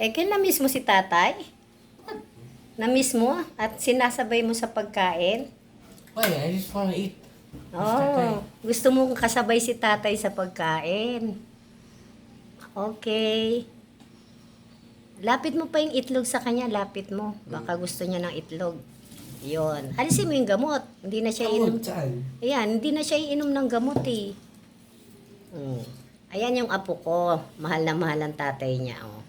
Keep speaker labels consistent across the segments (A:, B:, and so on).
A: Eh, na-miss mo si tatay? Na-miss mo? At sinasabay mo sa pagkain?
B: Why? I just wanna eat.
A: Oh, gusto mo kasabay si tatay sa pagkain. Okay. Lapit mo pa yung itlog sa kanya, lapit mo. Baka gusto niya ng itlog. Yon. Halisin mo yung gamot. Hindi na siya inom.
B: Saan?
A: Ayan, hindi na siya iinom ng gamot eh. Mm. Ayan yung apo ko. Mahal na mahal ang tatay niya, oh.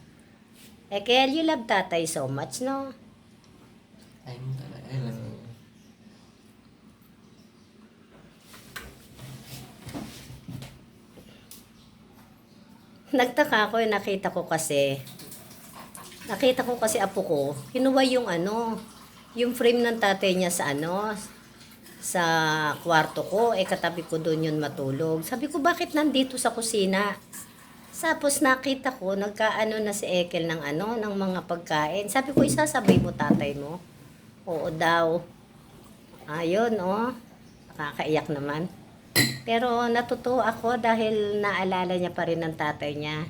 A: Eh, kaya you love tatay so much, no?
B: I'm I love you.
A: Nagtaka ako, eh, nakita ko kasi, nakita ko kasi apo ko, kinuha yung ano, yung frame ng tatay niya sa ano, sa kwarto ko, eh katabi ko doon yun matulog. Sabi ko, bakit nandito sa kusina? Tapos nakita ko, nagkaano na si Ekel ng ano, ng mga pagkain. Sabi ko, isasabay mo tatay mo? Oo daw. Ayun, oh. Nakakaiyak naman. Pero natutuwa ako dahil naalala niya pa rin ang tatay niya.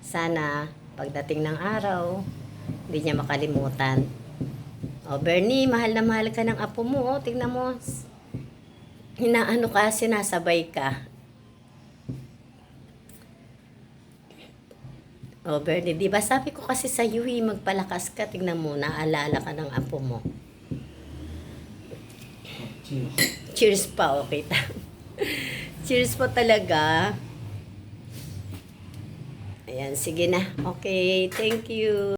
A: Sana pagdating ng araw, hindi niya makalimutan. O Bernie, mahal na mahal ka ng apo mo. O, tingnan mo. Hinaano ka, sinasabay ka. O Bernie, di ba sabi ko kasi sa iyo, eh, magpalakas ka. Tingnan mo, naalala ka ng apo mo.
B: Cheers.
A: Cheers pa, okay ta. Cheers po talaga. Ayan, sige na. Okay, thank you.